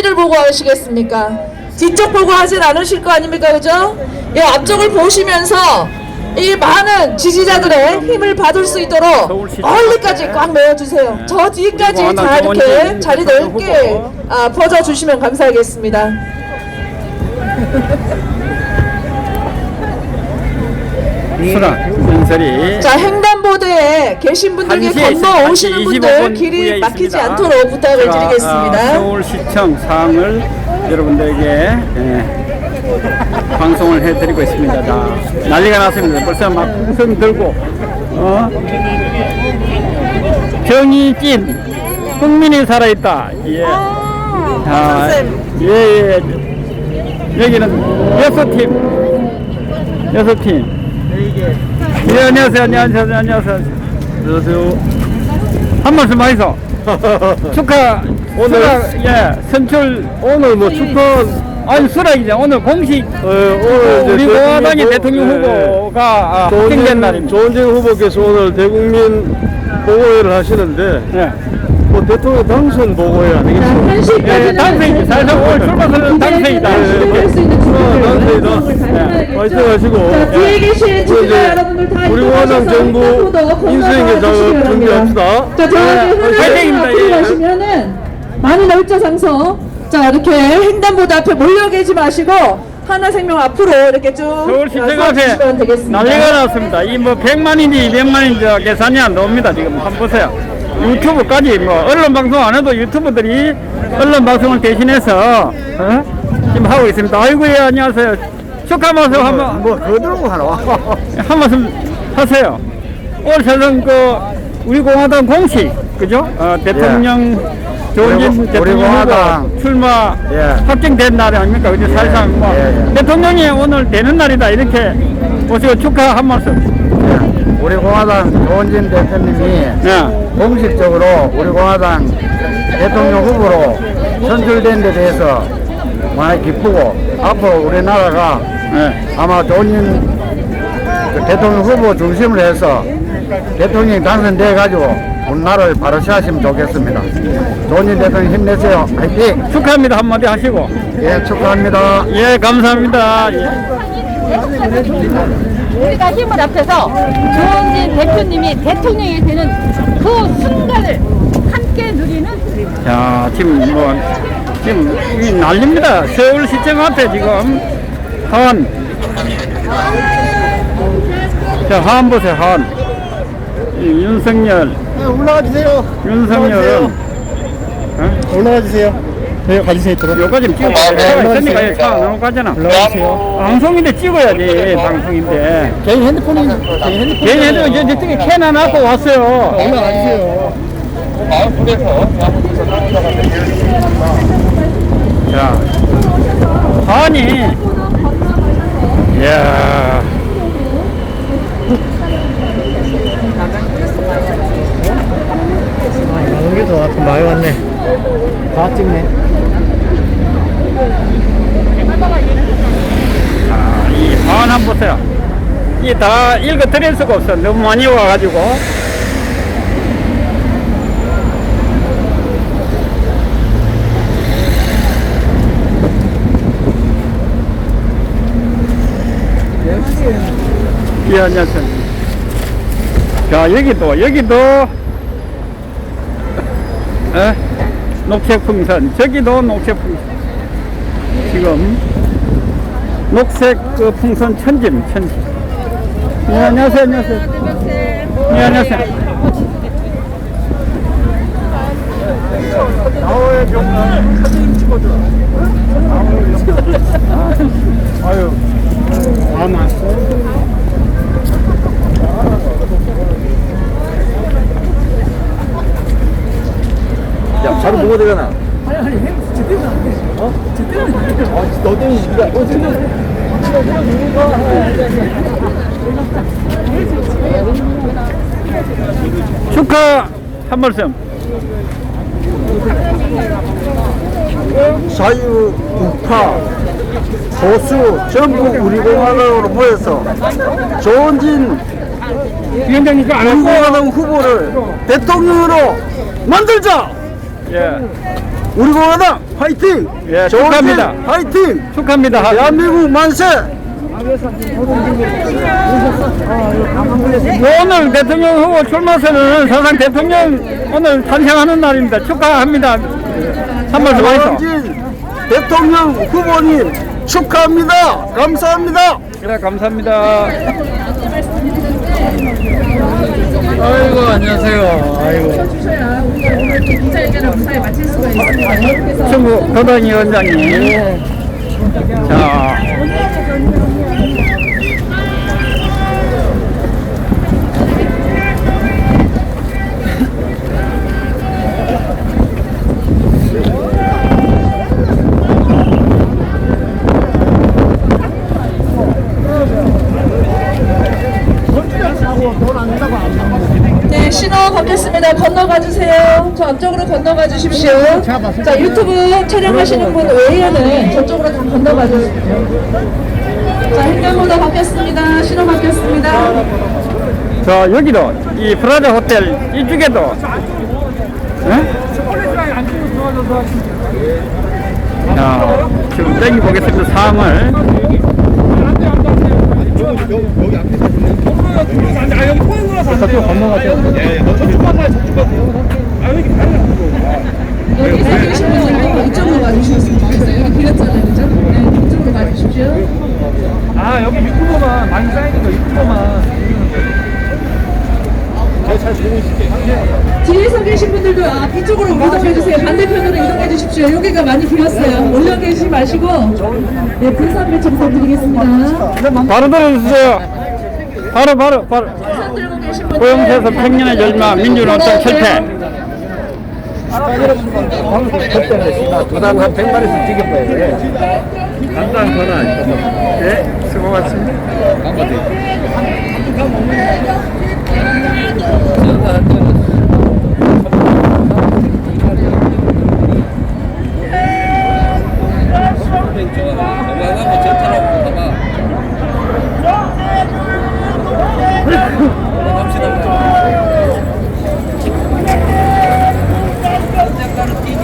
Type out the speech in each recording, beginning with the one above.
어디를 보고 하시겠습니까? 뒤쪽 보고 하진 않으실 거 아닙니까? 그죠? 이 앞쪽을 보시면서 이 많은 지지자들의 힘을 받을 수 있도록 멀리까지 꽉 메워주세요. 저 뒤까지 다 이렇게 정원진 자리 넓게. 아, 퍼져주시면 감사하겠습니다. 수락 윤설이 자 횡단보도에 계신 분들께 한시에 있습니다. 건너오시는 한시 분들 25분 후에 길이 막히지 있습니다. 않도록 부탁을 제가, 아, 드리겠습니다. 서울시청 사항을 여러분들에게 예, 방송을 해드리고 있습니다. 자, 난리가 났습니다. 벌써 막 풍선 들고 어? 정이 찐 국민이 살아있다. 예. 아, 예, 예. 여기는 여섯 팀. 여섯 팀. 예, 안녕하세요. 안녕하세요. 안녕하세요. 안녕하세요. 한 말씀 하이소. 축하. 오늘 수락, 예, 선출 오늘 뭐 축하 아니 수락이죠. 오늘 공식 어, 오늘 이제 우리 공화당의 대통령 후- 예, 후보가 아, 확정된 날입니다. 조은진 후보께서 오늘 대국민 보고회를 하시는데 예. 뭐 대통령 당선 보고회 아니겠습니까? 예, 당선이지. 사실 오늘 출마선은 당선이다. 예, 어, 당선이다. 화이팅 하시고 자, 뒤에 계신 지지자 여러분들 다 우리 공화당 정부 인수인계 작업 준비합시다. 자, 저기 네, 화이팅입니다. 앞으로 예. 가시면은 많은 넓자 장소. 자, 이렇게 횡단보도 앞에 몰려 계지 마시고 하나 생명 앞으로 이렇게 쭉 서울시청 서주시면 앞에 되겠습니다. 난리가 났습니다. 이 뭐 100만인지 200만인지 계산이 안 나옵니다. 지금 한번 보세요. 유튜브까지 뭐 언론 방송 안 해도 유튜브들이 언론 방송을 대신해서 어? 지금 하고 있습니다. 아이고 예 안녕하세요. 축하 말씀 한 번 뭐 그들고 하나 한 말씀 하세요. 올 세상 그 우리 공화당 공식 그죠? 어, 대통령 조은진 우리 공- 대통령 우리 공화당. 후보 출마 예. 확정된 날이 아닙니까? 그죠? 사실상 뭐 예, 예. 대통령이 오늘 되는 날이다 이렇게 오시고 축하 한 말씀. 우리 공화당 조은진 대표님이 예. 공식적으로 우리 공화당 대통령 후보로 선출된 데 대해서 많이 기쁘고 앞으로 우리나라가 예. 아마 조은진 그 대통령 후보 중심으로 해서 대통령이 당선돼 가지고 우리나라를 바로 세하시면 좋겠습니다. 조은진 대통령 힘내세요. 화이팅! 축하합니다 한마디 하시고. 예, 축하합니다. 예 감사합니다. 예. 우리가 힘을 합쳐서 조은진 대표님이 대통령이 되는 그 순간을 함께 누리는 자 지금 뭐 지금 이 난립니다. 서울 시청 앞에 지금 하원 자 하원 보세요 이 윤석열 올라가 주세요. 윤석열은 어? 올라가 주세요. 네, 가주세요. 들어. 여기까지 좀 찍어 차가 있으니까 차안 나올 거잖아 올라가 주세요. 방송인데 찍어야지 방송인데 개인 핸드폰이 개인 핸드폰. 얘네들 이제 저쪽에 캐나 놔고 왔어요 올라가 주세요. 자 아니 이야 나온 게 좋아. 좀 많이 왔네. 다 찍네. 아, 이 화환 한번 보세요. 이다 읽어 드릴 수가 없어. 너무 많이 와가지고. 예, 안녕하세요. 자, 여기도, 여기도, 에? 녹색 풍선, 저기도 녹색 풍선. 지금, 녹색 그 풍선 천짐, 천짐. 네, 안녕하세요, 안녕하세요. 네, 안녕하세요. 나오의 경우 사진 찍어줘. 아유. 안 왔어? 야, 바로 뭐가 되잖아. 아니, 아니, 제대로 안 돼. 어? 안 돼. 아, 너 때문에, 니가, 어, 제대로. 축하 한 말씀. 자유, 우파, 보수, 전부 우리 공화당으로 모여서 조은진 위원장님 안 하고. 공화당 후보를 대통령으로 만들자! 예. 우리 공화당 화이팅! 예, 축하합니다. 화이팅! 축하합니다. 대한민국 만세! 오늘 대통령 후보 출마선은 사상 대통령 오늘 탄생하는 날입니다. 축하합니다. 한 말씀 하시죠. 대통령 후보님 축하합니다. 감사합니다. 그래, 감사합니다. 아이고 안녕하세요. 아이고. 충북 도당 위 원장님. 자. 신호 걷겠습니다. 건너가 주세요. 저 앞쪽으로 건너가 주십시오. 자, 유튜브 촬영하시는 분 외에는 저쪽으로 다 건너가 주십시오. 자, 횡단보도 바뀌었습니다. 신호 바뀌었습니다. 자, 여기도 이 프라자 호텔 이쪽에도 예? 자, 지금 땡기 보겠습니다. 상을 여기 서 계신 분들도 이쪽으로 와주셨으면 좋겠어요. 여기 길었잖아요. 그죠? 네, 이쪽으로 와주십시오. 아 여기 유튜버만 많이 쌓이는 거 유튜버만 계신 분들도 아, 이쪽으로 이동해 주세요. 반대편으로 이동해 주십시오. 여기가 많이 비었어요. 올려 계시지 마시고 네, 분산 청소 드리겠습니다. 바로 들어주세요 바로 바로 바로 고용세서 평년의 절망 민주노총 철폐 두당 한 100마리씩 찍어봐요. 간단 전화 네 수고 많습니다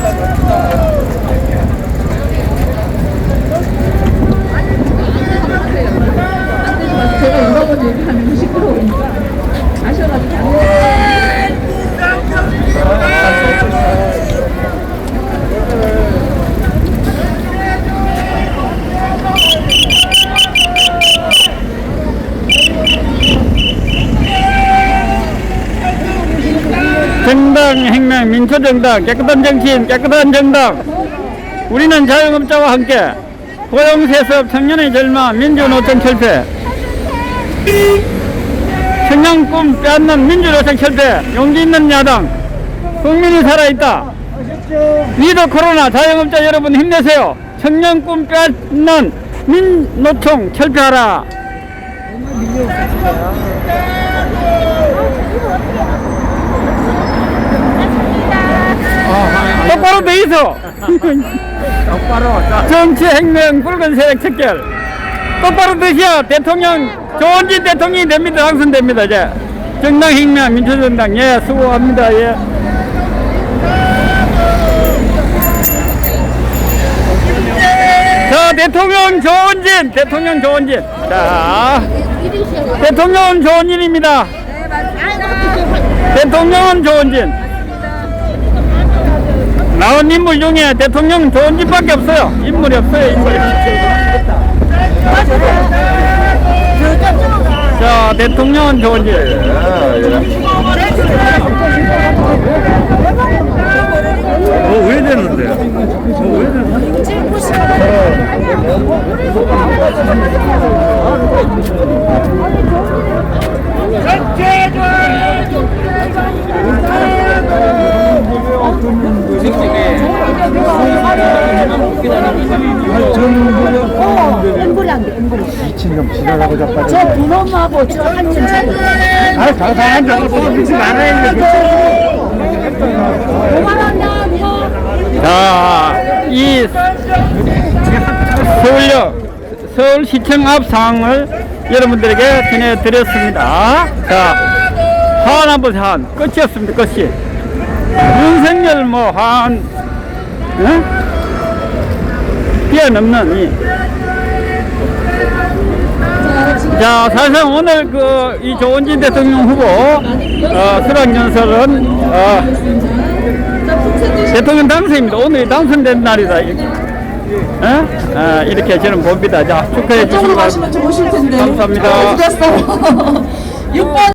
三轮。 행명 민초정당 깨끗한 정치인 깨끗한 정당. 우리는 자영업자와 함께 고용세습 청년의 절망 민주노총 철폐. 청년 꿈 빼앗는 민주노총 철폐 용기 있는 야당. 국민이 살아있다. 위드 코로나 자영업자 여러분 힘내세요. 청년 꿈 빼앗는 민노총 철폐하라 있어. 똑바로. 정치 행명 붉은색 척결. 똑바로 되셔. 대통령 조원진 대통령이 됩니다. 당선됩니다. 이제 정당 행명 민주정당 예 수고합니다. 예. 자 대통령 조원진 대통령 조원진 자 대통령은 조원진입니다. 대통령은 조원진. 나온 인물 중에 대통령 조원진밖에 없어요. 인물이 없어요. 인물이. 자, 대통령은 조원진. 뭐왜 되는데요? 뭐왜 되는데? 미친 놈 지나가고 자빠져. 저 분홍하고 저 한층 차이. 아, 당당한 줄 알고 그러지 말아야 돼. 누가. 자, 이 서울역 서울시청 앞 상황을 여러분들에게 전해드렸습니다. 자, 하안한번 한 끝이었습니다. 끝이. 윤석열 뭐 한, 응? 뛰어넘는 이 자, 사실상 오늘 그 이 조원진 대통령 후보 어, 수락연설은 어, 대통령 당선입니다. 오늘 당선된 날이다. 어? 아, 이렇게 저는 봅니다. 자, 축하해. 가시면 좋으실 텐데. 감사합니다. 어, 드렸어요. 6번